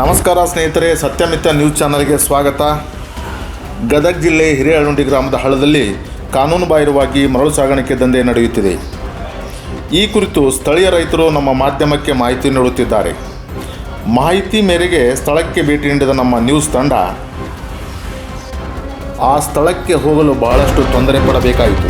ನಮಸ್ಕಾರ ಸ್ನೇಹಿತರೆ, ಸತ್ಯಮಿತ್ರ ನ್ಯೂಸ್ ಚಾನಲ್ಗೆ ಸ್ವಾಗತ. ಗದಗ ಜಿಲ್ಲೆ ಹಿರೇಹಳ್ಳುಂಡಿ ಗ್ರಾಮದ ಹಳ್ಳದಲ್ಲಿ ಕಾನೂನು ಬಾಹಿರವಾಗಿ ಮರಳು ಸಾಗಾಣಿಕೆ ದಂಧೆ ನಡೆಯುತ್ತಿದೆ. ಈ ಕುರಿತು ಸ್ಥಳೀಯ ರೈತರು ನಮ್ಮ ಮಾಧ್ಯಮಕ್ಕೆ ಮಾಹಿತಿ ನೀಡುತ್ತಿದ್ದಾರೆ. ಮಾಹಿತಿ ಮೇರೆಗೆ ಸ್ಥಳಕ್ಕೆ ಭೇಟಿ ನೀಡಿದ ನಮ್ಮ ನ್ಯೂಸ್ ತಂಡ, ಆ ಸ್ಥಳಕ್ಕೆ ಹೋಗಲು ಬಹಳಷ್ಟು ತೊಂದರೆ ಪಡಬೇಕಾಯಿತು.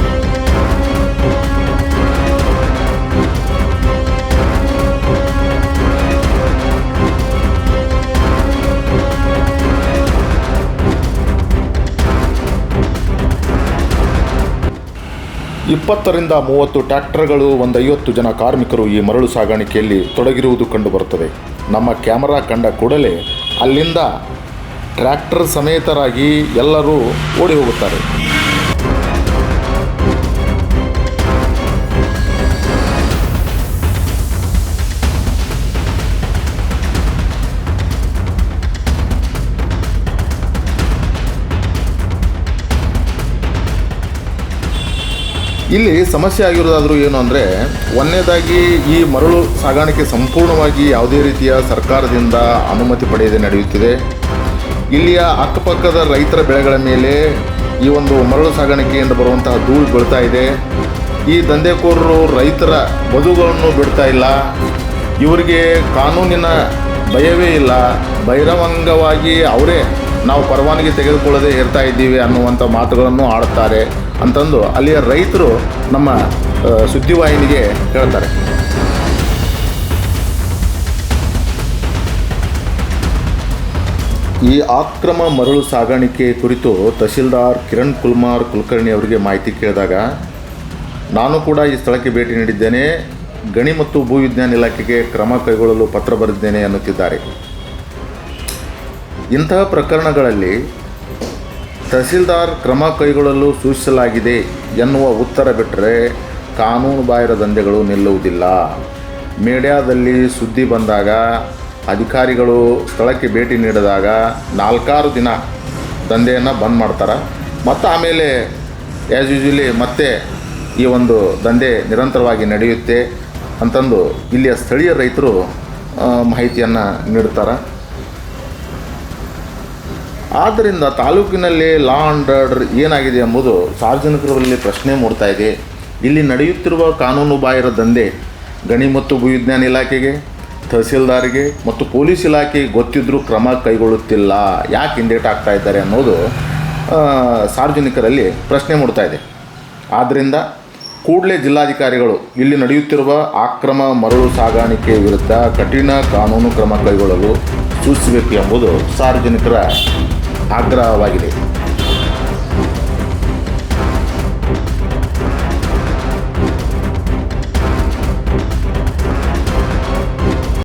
ಇಪ್ಪತ್ತರಿಂದ ಮೂವತ್ತು ಟ್ರ್ಯಾಕ್ಟರ್ಗಳು ಒಂದು ಐವತ್ತು ಜನ ಕಾರ್ಮಿಕರು ಈ ಮರಳು ಸಾಗಾಣಿಕೆಯಲ್ಲಿ ತೊಡಗಿರುವುದು ಕಂಡುಬರುತ್ತದೆ. ನಮ್ಮ ಕ್ಯಾಮರಾ ಕಂಡ ಕೂಡಲೇ ಅಲ್ಲಿಂದ ಟ್ರ್ಯಾಕ್ಟರ್ ಸಮೇತರಾಗಿ ಎಲ್ಲರೂ ಓಡಿ ಹೋಗುತ್ತಾರೆ. ಇಲ್ಲಿ ಸಮಸ್ಯೆ ಆಗಿರೋದಾದರೂ ಏನು ಅಂದರೆ ಒಂದನೇದಾಗಿ ಈ ಮರಳು ಸಾಗಾಣಿಕೆ ಸಂಪೂರ್ಣವಾಗಿ ಯಾವುದೇ ರೀತಿಯ ಸರ್ಕಾರದಿಂದ ಅನುಮತಿ ಪಡೆಯದೆ ನಡೆಯುತ್ತಿದೆ. ಇಲ್ಲಿಯ ಅಕ್ಕಪಕ್ಕದ ರೈತರ ಬೆಳೆಗಳ ಮೇಲೆ ಈ ಒಂದು ಮರಳು ಸಾಗಾಣಿಕೆಯಿಂದ ಬರುವಂತಹ ಧೂಳು ಬೀಳ್ತಾ ಇದೆ. ಈ ದಂಧೆಕೋರರು ರೈತರ ಬದುಗಳನ್ನು ಬಿಡ್ತಾ ಇಲ್ಲ. ಇವರಿಗೆ ಕಾನೂನಿನ ಭಯವೇ ಇಲ್ಲ. ಬಹಿರಂಗವಾಗಿ ಅವರೇ ನಾವು ಪರವಾನಗಿ ತೆಗೆದುಕೊಳ್ಳದೆ ಇರ್ತಾ ಇದ್ದೀವಿ ಅನ್ನುವಂಥ ಮಾತುಗಳನ್ನು ಆಡುತ್ತಾರೆ ಅಂತಂದು ಅಲ್ಲಿಯ ರೈತರು ನಮ್ಮ ಸುದ್ದಿವಾಹಿನಿಗೆ ಹೇಳ್ತಾರೆ. ಈ ಆಕ್ರಮ ಮರಳು ಸಾಗಾಣಿಕೆ ಕುರಿತು ತಹಶೀಲ್ದಾರ್ ಕಿರಣ್ ಕುಲ್ಮಾರ್ ಕುಲಕರ್ಣಿ ಅವರಿಗೆ ಮಾಹಿತಿ ಕೇಳಿದಾಗ, ನಾನು ಕೂಡ ಈ ಸ್ಥಳಕ್ಕೆ ಭೇಟಿ ನೀಡಿದ್ದೇನೆ, ಗಣಿ ಮತ್ತು ಭೂವಿಜ್ಞಾನ ಇಲಾಖೆಗೆ ಕ್ರಮ ಕೈಗೊಳ್ಳಲು ಪತ್ರ ಬರೆದಿದ್ದೇನೆ ಅನ್ನುತ್ತಿದ್ದಾರೆ. ಇಂತಹ ಪ್ರಕರಣಗಳಲ್ಲಿ ತಹಸೀಲ್ದಾರ್ ಕ್ರಮ ಕೈಗೊಳ್ಳಲು ಸೂಚಿಸಲಾಗಿದೆ ಎನ್ನುವ ಉತ್ತರ ಬಿಟ್ಟರೆ ಕಾನೂನು ಬಾಹಿರ ದಂಧೆಗಳು ನಿಲ್ಲುವುದಿಲ್ಲ. ಮೀಡಿಯಾದಲ್ಲಿ ಸುದ್ದಿ ಬಂದಾಗ, ಅಧಿಕಾರಿಗಳು ಸ್ಥಳಕ್ಕೆ ಭೇಟಿ ನೀಡಿದಾಗ ನಾಲ್ಕಾರು ದಿನ ದಂಧೆಯನ್ನು ಬಂದ್ ಮಾಡ್ತಾರೆ. ಮತ್ತು ಆಮೇಲೆ ಆ್ಯಸ್ ಯೂಶ್ವಲಿ ಮತ್ತೆ ಈ ಒಂದು ದಂಧೆ ನಿರಂತರವಾಗಿ ನಡೆಯುತ್ತೆ ಅಂತಂದು ಇಲ್ಲಿಯ ಸ್ಥಳೀಯ ರೈತರು ಮಾಹಿತಿಯನ್ನು ನೀಡ್ತಾರೆ. ಆದ್ದರಿಂದ ತಾಲೂಕಿನಲ್ಲಿ ಲಾ ಆ್ಯಂಡ್ ಆರ್ಡರ್ ಏನಾಗಿದೆ ಎಂಬುದು ಸಾರ್ವಜನಿಕರಲ್ಲಿ ಪ್ರಶ್ನೆ ಮೂಡ್ತಾ ಇದೆ. ಇಲ್ಲಿ ನಡೆಯುತ್ತಿರುವ ಕಾನೂನು ಬಾಹಿರ ದಂಧೆ, ಗಣಿ ಮತ್ತು ಭೂವಿಜ್ಞಾನ ಇಲಾಖೆಗೆ, ತಹಸೀಲ್ದಾರಿಗೆ ಮತ್ತು ಪೊಲೀಸ್ ಇಲಾಖೆ ಗೊತ್ತಿದ್ದರೂ ಕ್ರಮ ಕೈಗೊಳ್ಳುತ್ತಿಲ್ಲ, ಯಾಕೆ ಹಿಂದೇಟ್ ಆಗ್ತಾ ಇದ್ದಾರೆ ಅನ್ನೋದು ಸಾರ್ವಜನಿಕರಲ್ಲಿ ಪ್ರಶ್ನೆ ಮೂಡ್ತಾ ಇದೆ. ಆದ್ದರಿಂದ ಕೂಡಲೇ ಜಿಲ್ಲಾಧಿಕಾರಿಗಳು ಇಲ್ಲಿ ನಡೆಯುತ್ತಿರುವ ಆಕ್ರಮ ಮರಳು ಸಾಗಾಣಿಕೆ ವಿರುದ್ಧ ಕಠಿಣ ಕಾನೂನು ಕ್ರಮ ಕೈಗೊಳ್ಳಲು ಸೂಚಿಸಬೇಕು ಎಂಬುದು ಸಾರ್ವಜನಿಕರ ಆಗ್ರಹವಾಗಿದೆ.